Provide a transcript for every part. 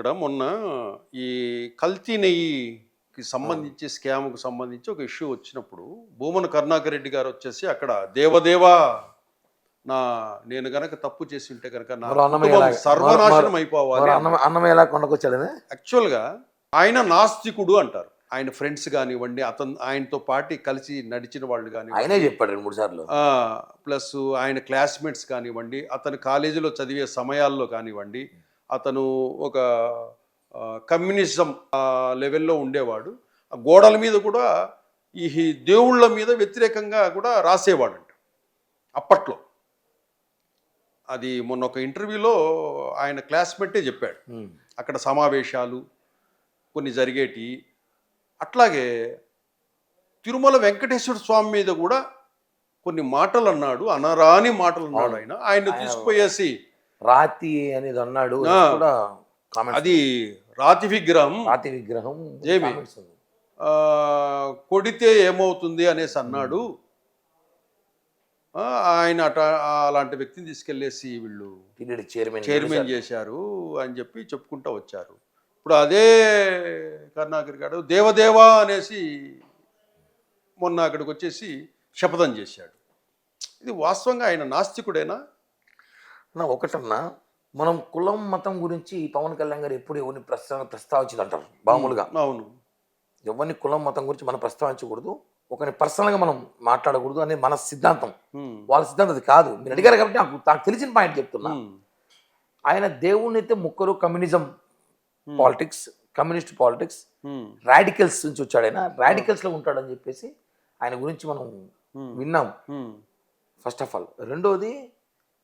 ఇక్కడ మొన్న ఈ కల్తీ నెయ్యికి సంబంధించి స్కామ్కు సంబంధించి ఒక ఇష్యూ వచ్చినప్పుడు భూమన కరుణాకర్ రెడ్డి గారు వచ్చేసి అక్కడ దేవదేవా నా నేను గనక తప్పు చేసి ఉంటే నా కుటుంబం లాగా. సర్వనాశనం అయిపోవాలి అన్నం ఎలా యాక్చువల్గా ఆయన నాస్తికుడు అంటారు. ఆయన ఫ్రెండ్స్ కానివ్వండి అతను ఆయనతో పాటు కలిసి నడిచిన వాళ్ళు కానివ్వండి. ఆయనే చెప్పాడు రెండు మూడు సార్లు. ప్లస్ ఆయన క్లాస్మేట్స్ కానివ్వండి అతను కాలేజీలో చదివే సమయాల్లో కానివ్వండి అతను ఒక కమ్యూనిజం లెవెల్లో ఉండేవాడు. ఆ గోడల మీద కూడా ఈ దేవుళ్ళ మీద వ్యతిరేకంగా కూడా రాసేవాడంట అప్పట్లో. అది మొన్న ఒక ఇంటర్వ్యూలో ఆయన క్లాస్మేటే చెప్పాడు. అక్కడ సమావేశాలు కొన్ని జరిగేటి అట్లాగే తిరుమల వెంకటేశ్వర స్వామి మీద కూడా కొన్ని మాటలు అన్నాడు అనరాని మాటలు అన్నాడు ఆయన. ఆయన ఆయన- తీసుకుపోయేసి రాతి అనేది అన్నాడు. అది కూడా కామెంట్స్ అది రాతి విగ్రహం. రాతి విగ్రహం ఏమి? కొడితే ఏమవుతుంది అనేసి అన్నాడు. ఆయన అట అలాంటి వ్యక్తిని తీసుకెళ్ళేసి వీళ్ళు చైర్మన్ చైర్మన్ చేశారు అని చెప్పి చెప్పుకుంటూ వచ్చారు. ఇప్పుడు అదే కరుణాకర్ గారు దేవదేవా అనేసి మొన్న అక్కడికి వచ్చేసి శపథం చేశాడు. ఇది వాస్తవంగా ఆయన నాస్తికుడేనా? నా ఒకటన్నా మనం కులం మతం గురించి పవన్ కళ్యాణ్ గారు ఎప్పుడు ఎవరిని ప్రస్తావ ప్రస్తావించదు అంటారు మామూలుగా అవును. ఎవరిని కులం మతం గురించి మనం ప్రస్తావించకూడదు ఒకరిని పర్సనల్గా మనం మాట్లాడకూడదు అనేది మన సిద్ధాంతం. వాళ్ళ సిద్ధాంతం అది కాదు. మీరు అడిగారు కాబట్టి నాకు నాకు తెలిసిన పాయింట్ చెప్తున్నా. ఆయన దేవుణ్ణి అయితే ముక్కరు communism. Politics communist politics radicals నుంచి వచ్చాడు ఆయన. రాడికల్స్లో ఉంటాడని చెప్పేసి ఆయన గురించి మనం విన్నాం. First of all. రెండోది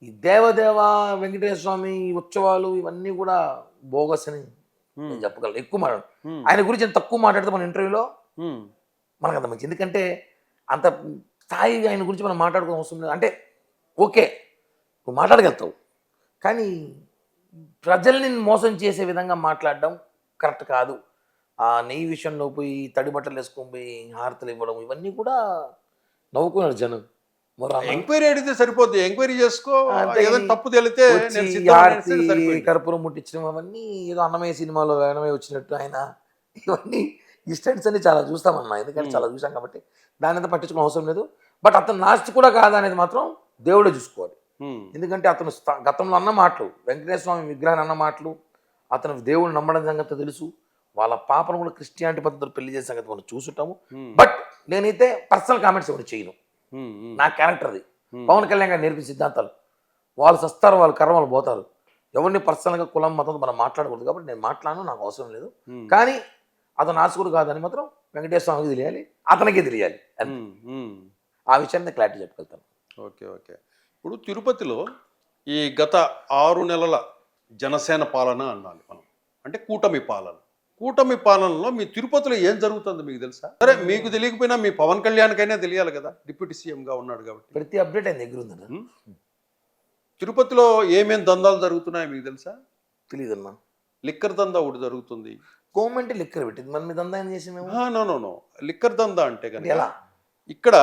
ఈ దేవదేవ వెంకటేశ్వర స్వామి ఉత్సవాలు ఇవన్నీ కూడా బోగస్ అని నేను చెప్పగలను. ఎక్కువ మాట్లాడు ఆయన గురించి ఎంత తక్కువ మాట్లాడితే మన ఇంటర్వ్యూలో మనకు అంత మంచి ఎందుకంటే అంత స్థాయిగా ఆయన గురించి మనం మాట్లాడుకోవడం అవసరం లేదు. అంటే ఓకే నువ్వు మాట్లాడగలుగుతావు. కానీ ప్రజల్ని మోసం చేసే విధంగా మాట్లాడడం కరెక్ట్ కాదు. ఆ నెయ్యి విషయంలో పోయి తడి బట్టలు వేసుకొని పోయి హారతలు ఇవ్వడం ఇవన్నీ కూడా నవ్వుకున్నారు జనం. ఎంక్వైరీ అడిగితే సరిపోద్ది. ఎంక్వైరీ చేసుకో. ఏదైనా తప్పు తెలితే. కర్పూరం ముట్టించడం అవన్నీ ఏదో అన్నమయ్య సినిమాలో అన్నమయ్య వచ్చినట్టు ఆయన. ఇవన్నీ ఈ స్టంట్స్ అన్ని చాలా చూస్తామన్నా ఎందుకంటే చాలా చూసాం కాబట్టి దాని అంతా పట్టించుకునే అవసరం లేదు. బట్ అతను నాస్తి కూడా కాదా అనేది మాత్రం దేవుడే చూసుకోవాలి. ఎందుకంటే అతను గతంలో అన్న మాటలు వెంకటేశ్వర స్వామి విగ్రహాన్ని అన్న మాటలు అతను దేవుడు నమ్మడం సంగతి తెలుసు. వాళ్ళ పాపను కూడా క్రిస్టియానిటీ పద్ధతిలో పెళ్ళి చేసే సంగతి మనం చూసుంటాము. బట్ నేనైతే పర్సనల్ కామెంట్స్ ఎవరు చేయను. నా క్యారెక్టర్ అది. Hmm. పవన్ కళ్యాణ్ గారు నేర్పిన సిద్ధాంతాలు. వాళ్ళు సస్తారు వాళ్ళు కర్మ వాళ్ళు పోతారు. ఎవరిని పర్సనల్గా కులం మతం మనం మాట్లాడకూడదు కాబట్టి నేను మాట్లాడను నాకు అవసరం లేదు. కానీ అతను ఆశకుడు కాదని మాత్రం వెంకటేశ్వర స్వామికి తెలియాలి అతనికి తెలియాలి. ఆ విషయాన్ని క్లారిటీ చెప్పగలుగుతాను. Okay okay. ఇప్పుడు తిరుపతిలో ఈ గత ఆరు నెలల జనసేన పాలన అన్నాలి మనం. అంటే కూటమి పాలన. కూటమి పాలనలో మీ తిరుపతిలో ఏం జరుగుతుందో మీకు తెలుసా? సరే మీకు తెలియకపోయినా మీ పవన్ కళ్యాణ్కైనా తెలియాలి కదా డిప్యూటీ సీఎంగా ఉన్నాడు కాబట్టి. ప్రతి అప్డేట్ ఆయన దగ్గర ఉందన్న. తిరుపతిలో ఏమేం దందాలు జరుగుతున్నాయో మీకు తెలుసా? తెలియదన్నా లిక్కర్ దందా ఒకటి జరుగుతుంది. గవర్నమెంట్ లెక్కర్ పెట్టింది. మన అంతా ఏం చేసి మేము? No no no. లిక్కర్ దందా అంటే కనుక ఎలా? ఇక్కడ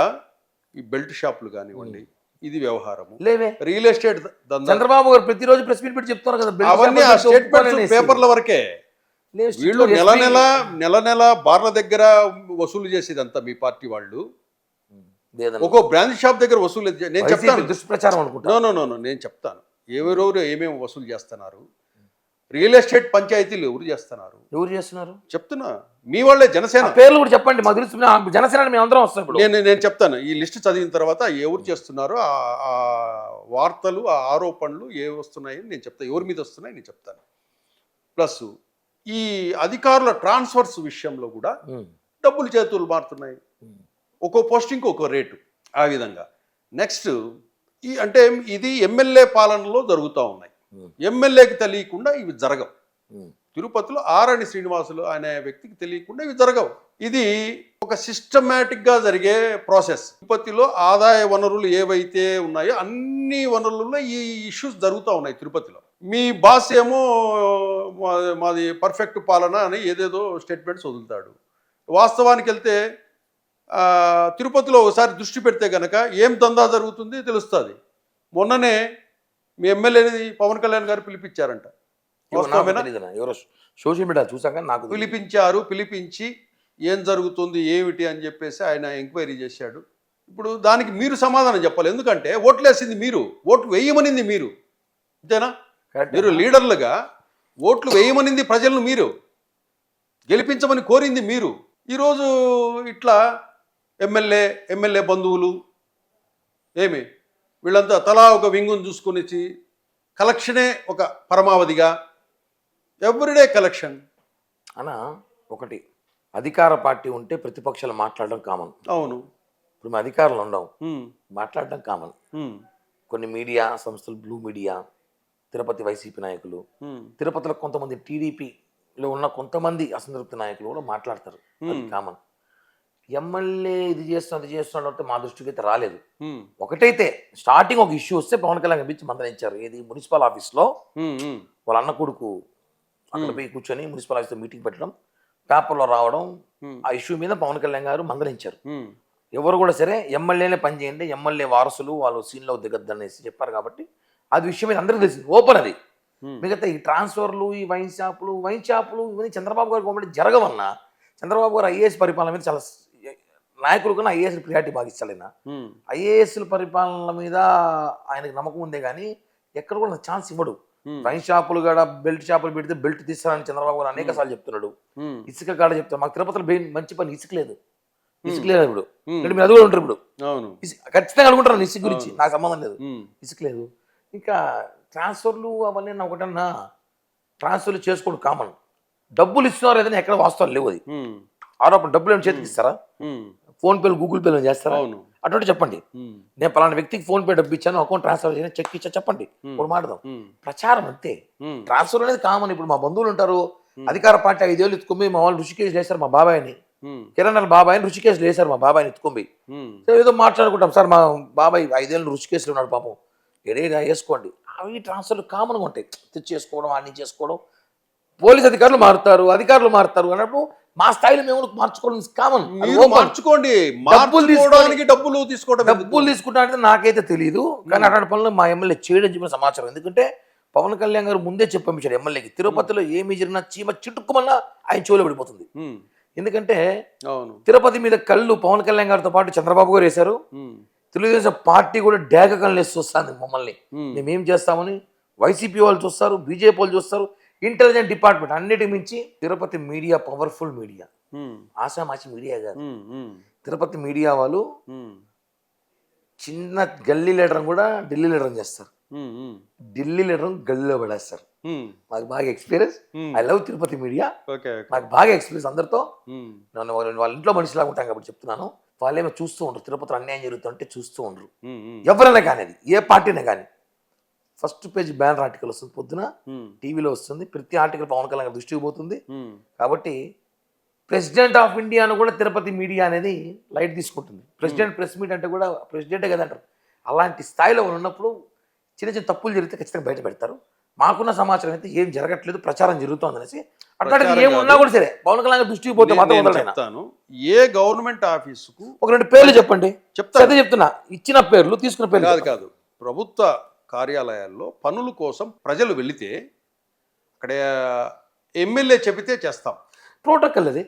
ఈ బెల్ట్ షాపులు కానివ్వండి ఇది వ్యవహారము. లేవే. రియల్ ఎస్టేట్ దందా. చంద్రబాబు గారు ప్రతిరోజు ప్రెస్ మీట్ పెట్టి చెప్తున్నారు కదా అవన్నీ ఆ స్టేట్మెంట్స్. పేపర్ల వరకే. వీళ్ళు నెల నెల నెల నెల బార్ల దగ్గర వసూలు చేసేదంతా మీ పార్టీ వాళ్ళు. ఒక్కో బ్రాంచ్ షాప్ దగ్గర వసూలు నేను చెప్తాను. దుష్ప్రచారం అనుకుంటా. నో నో నో నో నేను చెప్తాను. ఎవరెవరు ఏమేమి వసూలు చేస్తున్నారు? రియల్ ఎస్టేట్ పంచాయతీలు ఎవరు చేస్తున్నారు? ఎవరు చేస్తున్నారు? చెప్తున్నా. మీ వాళ్ళే జనసేన. పేర్లు కూడా చెప్పండి మాకు తెలుసు. జనసేన మేము అందరం వస్తాం ఇప్పుడు. నేను నేను చెప్తాను. ఈ లిస్ట్ చదివిన తర్వాత ఎవరు చేస్తున్నారో ఆ ఆ వార్తలు ఆ ఆరోపణలు ఏ వస్తున్నాయని నేను చెప్తాను ఎవరి మీద వస్తున్నాయి నేను చెప్తాను. ప్లస్ ఈ అధికారుల ట్రాన్స్ఫర్స్ విషయంలో కూడా డబ్బులు చేతులు మారుతున్నాయి. ఒక్కో పోస్టింగ్కి ఒక్కో రేటు ఆ విధంగా. నెక్స్ట్ ఈ అంటే ఇది ఎమ్మెల్యే పాలనలో జరుగుతూ ఉన్నాయి. ఎమ్మెల్యేకి తెలియకుండా ఇవి జరగవు. తిరుపతిలో ఆరణి శ్రీనివాసులు అనే వ్యక్తికి తెలియకుండా ఇవి జరగవు. ఇది ఒక సిస్టమేటిక్గా జరిగే ప్రాసెస్. తిరుపతిలో ఆదాయ వనరులు ఏవైతే ఉన్నాయో అన్ని వనరులలో ఈ ఇష్యూస్ జరుగుతూ ఉన్నాయి తిరుపతిలో. మీ బాస్ ఏమో మా- మాది పర్ఫెక్ట్ పాలన అని ఏదేదో స్టేట్మెంట్స్ వదులుతాడు. వాస్తవానికి వెళ్తే తిరుపతిలో ఒకసారి దృష్టి పెడితే గనక ఏం దందా జరుగుతుంది తెలుస్తుంది. మొన్ననే మీ ఎమ్మెల్యేని పవన్ కళ్యాణ్ గారు పిలిపించారంట. సోషల్ మీడియా చూసాక నాకు. పిలిపించారు పిలిపించి ఏం జరుగుతుంది ఏమిటి అని చెప్పేసి ఆయన ఎంక్వైరీ చేశాడు. ఇప్పుడు దానికి మీరు సమాధానం చెప్పాలి. ఎందుకంటే ఓట్లు వేసింది మీరు. ఓట్లు వేయమనింది మీరు. అంతేనా. మీరు లీడర్లుగా ఓట్లు వేయమనింది ప్రజలను మీరు గెలిపించమని కోరింది మీరు. ఈరోజు ఇట్లా ఎమ్మెల్యే ఎమ్మెల్యే బంధువులు ఏమి వీళ్ళంతా తలా ఒక వింగును చూసుకొని వచ్చి కలెక్షనే ఒక పరమావధిగా ఎవ్రీడే కలెక్షన్. అన్న ఒకటి అధికార పార్టీ ఉంటే ప్రతిపక్షాలు మాట్లాడడం కామన్. అవును. ఇప్పుడు మా అధికారులు ఉండవు మాట్లాడడం కామన్. కొన్ని మీడియా సంస్థలు బ్లూ మీడియా తిరుపతి వైసీపీ నాయకులు. తిరుపతిలో కొంతమంది టీడీపీలో ఉన్న కొంతమంది అసంతృప్తి నాయకులు కూడా మాట్లాడతారు. అది. కామన్. ఎమ్మెల్యే ఇది చేస్తున్నాం అది చేస్తున్నాడు అంటే మా దృష్టికి అయితే రాలేదు. ఒకటైతే స్టార్టింగ్ ఒక ఇష్యూ వస్తే పవన్ కళ్యాణ్ పిలిచి మందలించారు ఏది? మున్సిపల్ ఆఫీస్లో వాళ్ళ అన్న కొడుకు అక్కడ పోయి కూర్చొని మున్సిపల్ ఆఫీస్లో మీటింగ్ పెట్టడం పేపర్లో రావడం ఆ ఇష్యూ మీద పవన్ కళ్యాణ్ గారు మందలించారు ఎవరు కూడా సరే ఎమ్మెల్యేనే పనిచేయండి ఎమ్మెల్యే వారసులు వాళ్ళు సీన్లో దిగద్దు అనేసి చెప్పారు కాబట్టి అది విషయం మీద అందరికీ తెలిసింది ఓపెన్ అది. మిగతా ఈ ట్రాన్స్ఫర్లు ఈ వైన్ షాపులు వైన్ షాపులు ఇవన్నీ చంద్రబాబు గారు గవర్నమెంట్ జరగవన్నా చంద్రబాబు గారు ఐఏఎస్ పరిపాలన మీద చాలా నాయకులు కన్నా ఐఏఎస్ ప్రియారిటీ బాగా ఉమ్, ఐఏఎస్ల పరిపాలన మీద ఆయనకు నమ్మకం ఉందే కానీ ఎక్కడ కూడా ఛాన్స్ ఇవ్వడు. వైన్ షాపులు కూడా బెల్ట్ షాపులు పెడితే బెల్ట్ తీస్తారని చంద్రబాబు గారు అనేక సార్లు చెప్తున్నాడు. ఇసుక కాడ చెప్తారు మాకు తిరుపతిలో మంచి పని ఇసుక లేదు. ఇసుక లేదు ఇప్పుడు. మీరు అది కూడా ఉంటారు ఇప్పుడు. ఖచ్చితంగా అనుకుంటారు ఇసుక గురించి. నాకు సంబంధం లేదు. ఇసుక లేదు. ఇంకా ట్రాన్స్ఫర్లు అవన్నీ నా ఒకటన్నా ట్రాన్స్ఫర్లు చేసుకోండి కామన్. డబ్బులు ఇస్తున్నారు ఏదైనా ఎక్కడ వాస్తవాలు లేవు అది. ఆరోపణ డబ్బులు ఏమైనా చేతికి ఇస్తారా? ఫోన్ పేలు గూగుల్ పేలు చేస్తారా? అవును. అటువంటి చెప్పండి. నేను పలానా వ్యక్తికి ఫోన్ పే డబ్బు ఇచ్చాను అకౌంట్ ట్రాన్స్ఫర్ చేసిన చెక్ ఇచ్చా చెప్పండి. ఇప్పుడు మాట్లాడదాం ప్రచారం అంతే. ట్రాన్స్ఫర్ అనేది కామన్. ఇప్పుడు మా బంధువులు ఉంటారు. అధికార పార్టీ ఐదేళ్ళు ఎత్తుకొని మా వాళ్ళు ఋషికేష్ లేసారు మా బాబాయ్ని. ఉమ్, కిరణ్ వాళ్ళ బాబాయ్ని ఋషికేష్ లేసారు మా బాబాయ్ని సో ఏదో మాట్లాడుకుంటాం. సార్ మా బాబాయ్ ఐదేళ్ళు రుచికేసులు ఉన్నాడు పాపం. ఏడేగా వేసుకోండి. అవి ట్రాన్స్ఫర్లు కామన్గా ఉంటాయి. తెచ్చేసుకోవడం అన్ని చేసుకోవడం. పోలీస్ అధికారులు మారుతారు అధికారులు మారుతారు అన్నప్పుడు మా స్థాయిలో మేము మార్చుకోవడం కామన్ మీరు మార్చుకోండి. డబ్బులు మార్చుకోవడానికి డబ్బులు తీసుకోవడం? డబ్బులు తీసుకుంటానంటే నాకైతే తెలియదు కానీ అటువంటి పనులు మా ఎమ్మెల్యే చేయడం చెప్పిన సమాచారం. ఎందుకంటే పవన్ కళ్యాణ్ గారు ముందే చెప్పి పంపించాడు ఎమ్మెల్యేకి. తిరుపతిలో ఏమి జరిగినా చీమ చిట్టుకుమన్నా ఆయన చెవులో పడిపోతుంది. ఎందుకంటే తిరుపతి మీద కళ్ళు పవన్ కళ్యాణ్ గారితో పాటు చంద్రబాబు గారు వేశారు. తెలుగుదేశం పార్టీ కూడా డేగ కళ్ళేసి చూస్తుంది మమ్మల్ని మేమేం చేస్తామని వైసీపీ వాళ్ళు చూస్తారు బీజేపీ వాళ్ళు చూస్తారు ఇంటెలిజెంట్ డిపార్ట్మెంట్ అన్నిటి మించి తిరుపతి మీడియా పవర్ఫుల్ మీడియా. ఆశామాచి మీడియా కాదు. తిరుపతి మీడియా వాళ్ళు చిన్న గల్లీ లీడర్ని కూడా ఢిల్లీ లీడర్ చేస్తారు. ఢిల్లీ లీడర్ గల్లీలో పడేస్తారు. మాకు బాగా experience. I love Tirupati media. నాకు బాగా ఎక్స్పీరియన్స్ అందరితో. నన్ను వాళ్ళ వాళ్ళ ఇంట్లో మనిషిలాగా ఉంటాం కాబట్టి చెప్తున్నాను. వాళ్ళేమో చూస్తూ ఉంటారు తిరుపతిలో అన్యాయం జరుగుతుంటే చూస్తూ ఉండరు. ఎవరైనా కానీ అది ఏ పార్టీనే కానీ. ఫస్ట్ పేజ్ బ్యానర్ ఆర్టికల్ వస్తుంది పొద్దున టీవీలో వస్తుంది ప్రతి ఆర్టికల్ పవన్ కళ్యాణ్ దృష్టికి పోతుంది. కాబట్టి ప్రెసిడెంట్ ఆఫ్ ఇండియాను కూడా తిరుపతి మీడియా అనేది లైట్ తీసుకుంటుంది. ప్రెసిడెంట్ ప్రెస్ మీట్ అంటే కూడా ప్రెసిడెంటే కదా అంటారు అలాంటి స్థాయిలో ఉన్నప్పుడు చిన్న చిన్న తప్పులు జరిగితే ఖచ్చితంగా బయట పెడతారు. మాకున్న సమాచారం అయితే ఏం జరగట్లేదు ప్రచారం జరుగుతోంది అనేసి అట్లాంటిది ఏమున్నా. కూడా సరే పవన్ కళ్యాణ్ దృష్టికి పోతే మాత్రం. చెప్తాను ఏ గవర్నమెంట్ ఆఫీసుకు ఒక రెండు పేర్లు చెప్పండి. చెప్తాను. అదే చెప్తున్నా ఇచ్చిన పేర్లు తీసుకున్న పేర్లు కాదు కాదు. ప్రభుత్వ కార్యాలయాల్లో పనుల కోసం ప్రజలు వెళితే అక్కడ ఎమ్మెల్యే చెబితే చేస్తాం. ప్రోటోకాల్ అది.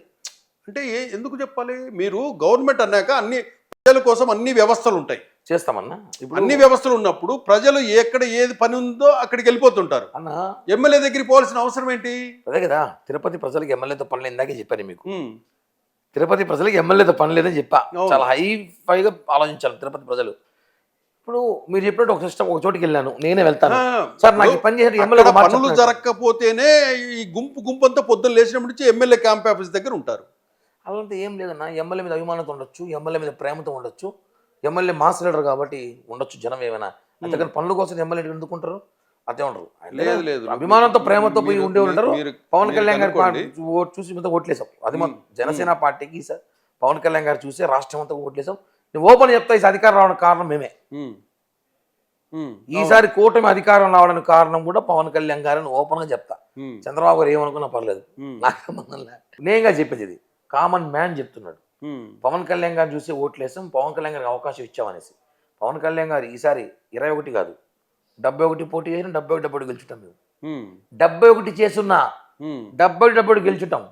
అంటే ఎందుకు చెప్పాలి? మీరు గవర్నమెంట్ అన్నాక అన్ని ప్రజల కోసం అన్ని వ్యవస్థలు ఉంటాయి. చేస్తామన్నా? ఇప్పుడు అన్ని వ్యవస్థలు ఉన్నప్పుడు ప్రజలు ఎక్కడ ఏది పని ఉందో అక్కడికి వెళ్ళిపోతుంటారు. అన్న ఎమ్మెల్యే దగ్గరికి పోవాల్సిన అవసరం ఏంటి? అదే కదా తిరుపతి ప్రజలకు ఎమ్మెల్యేతో పనులు ఇందాకే చెప్పాను మీకు. తిరుపతి ప్రజలకు ఎమ్మెల్యేతో పని లేదని చెప్పా. చాలా హై ఫైగా ఆలోచించాలి తిరుపతి ప్రజలు. ఇప్పుడు మీరు చెప్పినట్టు ఒక సిస్టమ్ ఒక చోటికి వెళ్ళాను నేనే వెళ్తాను. సార్ నాకు పని చేసిన ఎమ్మెల్యే పనులు జరగకపోతేనే ఈ గుంపు గుంపు అంతా పొద్దున్న లేచినప్పటి నుంచి ఎమ్మెల్యే క్యాంప్ ఆఫీస్ దగ్గర ఉంటారు. అలాంటి ఏం లేదన్నా ఎమ్మెల్యే మీద అభిమానంతో ఉండొచ్చు ఎమ్మెల్యే మీద ప్రేమతో ఉండొచ్చు. ఎమ్మెల్యే మాస్ లీడర్ కాబట్టి ఉండొచ్చు జనం ఏమైనా. అంతేకాని పనుల కోసం ఎమ్మెల్యే ఎందుకుంటారు? అదే ఉండరు. లేదు లేదు. అభిమానంతో ప్రేమతో పోయి ఉండే ఉంటారు పవన్ కళ్యాణ్ గారి ఓటు చూసి మీద ఓట్లేసాం. అది మా జనసేన పార్టీకి సార్. పవన్ కళ్యాణ్ గారు చూసి రాష్ట్రం అంతా ఓట్లేసాం. నేను ఓపెన్ చెప్తా ఈ అధికారం రావడానికి కారణం మేమే. ఈసారి కూటమి అధికారం రావడానికి కారణం కూడా పవన్ కళ్యాణ్ గారని ఓపెన్గా చెప్తా. చంద్రబాబు గారు ఏమనుకున్నా పర్లేదు. నాకు నేనుగా చెప్పేది ఇది. కామన్ మ్యాన్ చెప్తున్నాడు. పవన్ కళ్యాణ్ గారిని చూసి ఓట్లేసాం పవన్ కళ్యాణ్ గారికి అవకాశం ఇచ్చామనేసి. పవన్ కళ్యాణ్ గారు ఈసారి ఇరవై ఒకటి కాదు డెబ్బై ఒకటి పోటీ చేసిన డెబ్బై ఒకటి డెబ్బై గెలుచుంటాం మేము. డెబ్బై ఒకటి చేసున్నా ఉమ్, డెబ్బై డెబ్బై గెలుచుంటాం.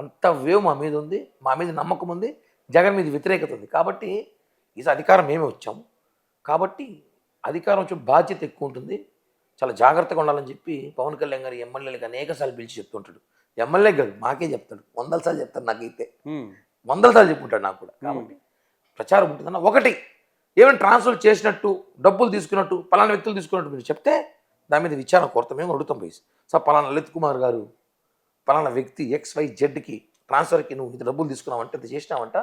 అంత వేవ్ మా మీద ఉంది మా మీద నమ్మకం ఉంది జగన్ మీద వ్యతిరేకత ఉంది. కాబట్టి ఇది అధికారం మేమే వచ్చాం. కాబట్టి అధికారం వచ్చే బాధ్యత ఎక్కువ ఉంటుంది. చాలా జాగ్రత్తగా ఉండాలని చెప్పి పవన్ కళ్యాణ్ గారు ఎమ్మెల్యేలకు అనేక సార్లు పిలిచి చెప్తుంటాడు. ఎమ్మెల్యే గారు మాకే చెప్తాడు. వందల సార్లు చెప్తాడు నాకైతే. వందల సార్లు నాకు కూడా. కాబట్టి ప్రచారం ఉంటుందన్న ఒకటి. ఏమైనా ట్రాన్స్ఫర్ చేసినట్టు డబ్బులు తీసుకున్నట్టు పలానా వ్యక్తులు తీసుకున్నట్టు మీరు చెప్తే దాని మీద విచారణ కొరత మేము అడుగుతాం పోయి సార్ పలానా లలిత్ కుమార్ గారు పలానా వ్యక్తి ఎక్స్ వై జెడ్కి ట్రాన్స్ఫర్కి నువ్వు ఇంత డబ్బులు తీసుకున్నావంటే ఇంత చేసినావంట?